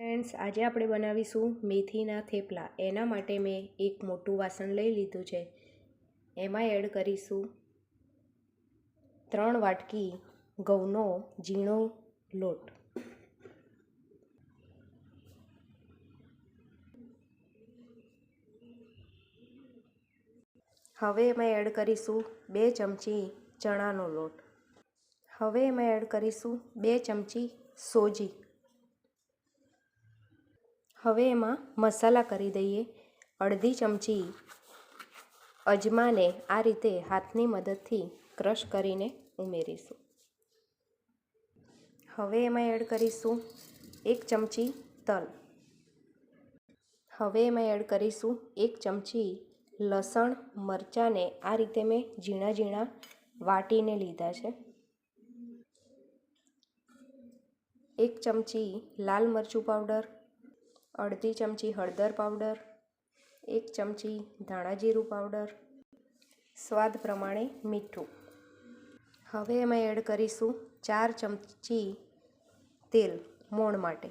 Friends આજે આપણે બનાવીશું મેથીના થેપલા. એના માટે મેં એક મોટું વાસણ લઈ લીધું છે. એમાં એડ કરીશું ત્રણ વાટકી ઘઉંનો ઝીણો લોટ. હવે એમાં એડ કરીશું બે ચમચી ચણાનો લોટ. હવે એમાં એડ કરીશું બે ચમચી સોજી. હવે એમાં મસાલા કરી દઈએ. અડધી ચમચી અજમાને આ રીતે હાથની મદદથી ક્રશ કરીને ઉમેરીશું. હવે એમાં એડ કરીશું એક ચમચી તલ. હવે એમાં એડ કરીશું એક ચમચી લસણ, મરચાંને આ રીતે મેં ઝીણા ઝીણા વાટીને લીધા છે. એક ચમચી લાલ મરચું પાવડર અડધી ચમચી હળદર પાવડર, એક ચમચી ધાણાજીરું પાવડર, સ્વાદ પ્રમાણે મીઠું. હવે એમાં એડ કરીશું ચાર ચમચી તેલ મોણ માટે.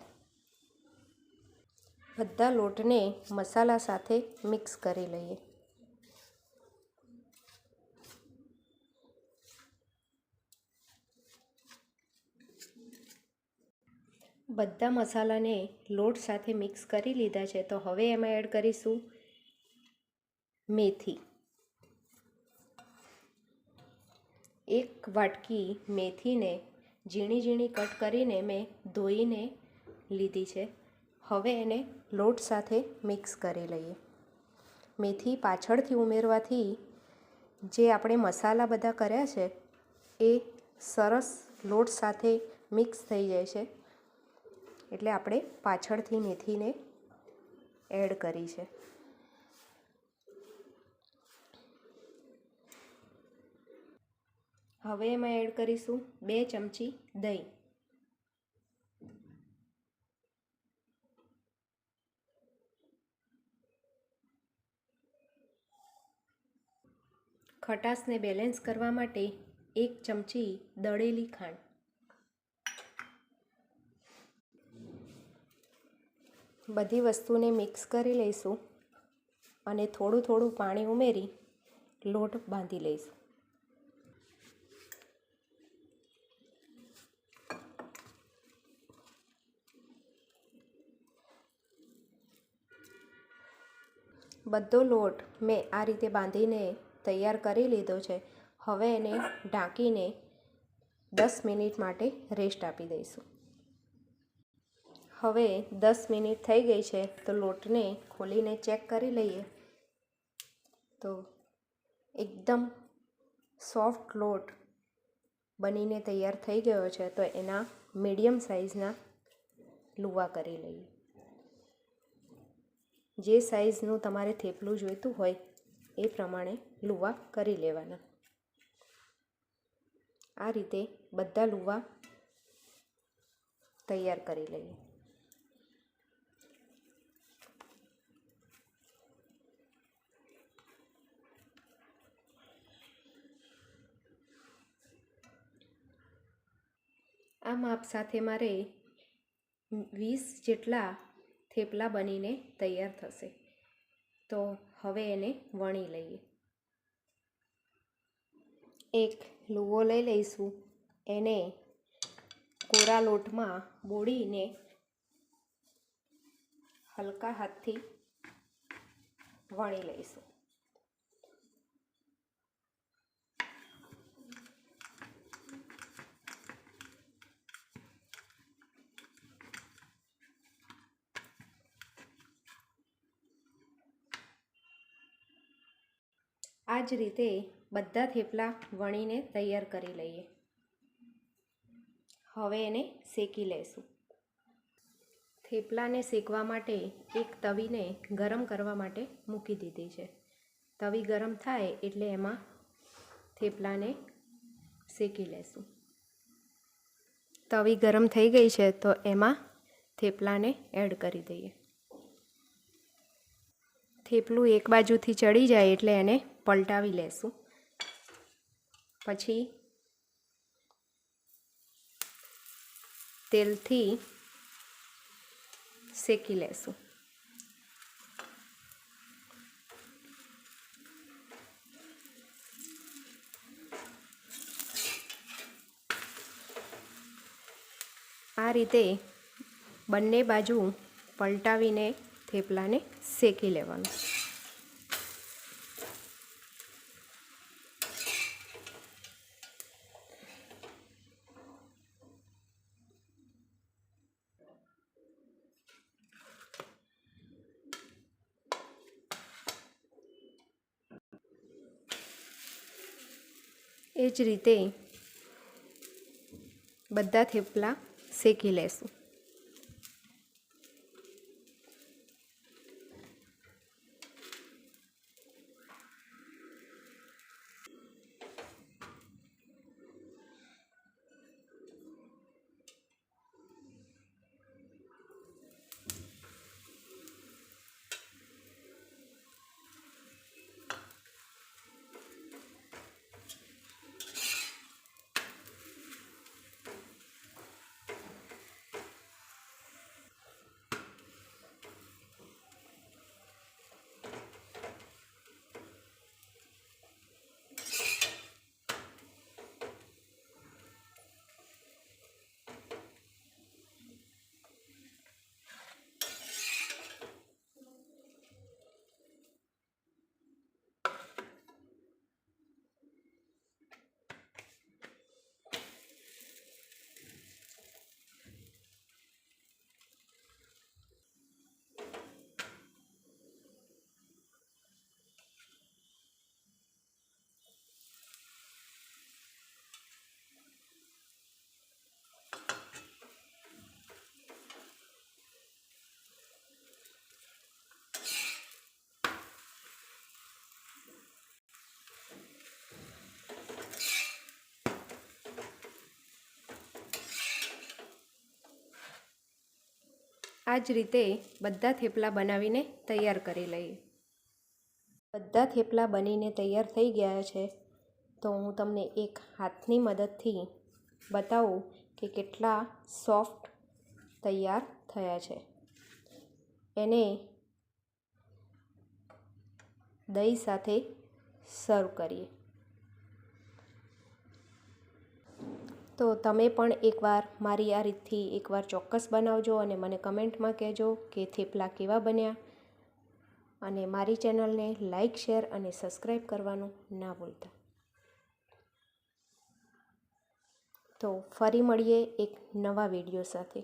બધા લોટને મસાલા સાથે મિક્સ કરી લઈએ. બધા મસાલાને લોટ સાથે મિક્સ કરી લીધા છે. તો હવે એમાં એડ કરીશું મેથી. એક વાટકી મેથીને ઝીણી ઝીણી કટ કરીને મેં ધોઈને લીધી છે. હવે એને લોટ સાથે મિક્સ કરી લઈએ. મેથી પાછળથી ઉમેરવાથી જે આપણે મસાલા બધા કર્યા છે, એ સરસ લોટ સાથે મિક્સ થઈ જાય છે. એટલે આપણે પાછળથી મેથીને એડ કરી છે. હવે એમાં એડ કરીશું બે ચમચી દહીં. ખટાશને બેલેન્સ કરવા માટે એક ચમચી દળેલી ખાંડ. બધી વસ્તુને મિક્સ કરી લઈશું અને થોડું થોડું પાણી ઉમેરી લોટ બાંધી લઈશું. બધો લોટ મેં આ રીતે બાંધીને તૈયાર કરી લીધો છે. હવે એને ઢાંકીને દસ મિનિટ માટે રેસ્ટ આપી દઈશું. હવે દસ મિનિટ થઈ ગઈ છે તો લોટને ખોલીને ચેક કરી લઈએ. તો એકદમ સોફ્ટ લોટ બનીને તૈયાર થઈ ગયો છે તો એના મીડિયમ સાઇઝના લુવા કરી લઈએ. જે સાઇઝનું તમારે થેપલું જોઈતું હોય એ પ્રમાણે લુવા કરી લેવાના. આ રીતે બધા લુવા તૈયાર કરી લઈએ. આ માપ સાથે મારે વીસ જેટલા થેપલા બનીને તૈયાર થશે. તો હવે એને વણી લઈએ. એક લુવો લઈ લઈશું. એને કોરા લોટમાં બોળીને હલકા હાથથી વણી લઈશું. આ જ રીતે બધા થેપલા વણીને તૈયાર કરી લઈએ. હવે એને શેકી લેશું. થેપલાને શેકવા માટે એક તવીને ગરમ કરવા માટે મૂકી દીધી છે. તવી ગરમ થાય એટલે એમાં થેપલાને શેકી લેશું. તવી ગરમ થઈ ગઈ છે તો એમાં થેપલાને એડ કરી દઈએ. થેપલું એક બાજુથી ચડી જાય એટલે એને પલટાવી લેશું. પછી તેલથી શેકી લેશું. આ રીતે બંને બાજુ પલટાવીને થેપલાને શેકી લેવાનું. એ જ રીતે બધા થેપલા શેકી લેશું. આ જ રીતે બધા થેપલા બનાવીને તૈયાર કરી લઈએ. બધા થેપલા બનીને તૈયાર થઈ ગયા છે. તો હું તમને એક હાથની મદદથી બતાવું કે કેટલા સોફ્ટ તૈયાર થયા છે. એને દહીં સાથે સર્વ કરીએ. તો તમે પણ એકવાર મારી આ રીતથી એકવાર ચોક્કસ બનાવજો અને મને કમેન્ટમાં કહેજો કે થેપલા કેવા બન્યા. અને મારી ચેનલને લાઈક, શેર અને સબસ્ક્રાઈબ કરવાનું ના ભૂલતા. તો ફરી મળીએ એક નવા વીડિયો સાથે.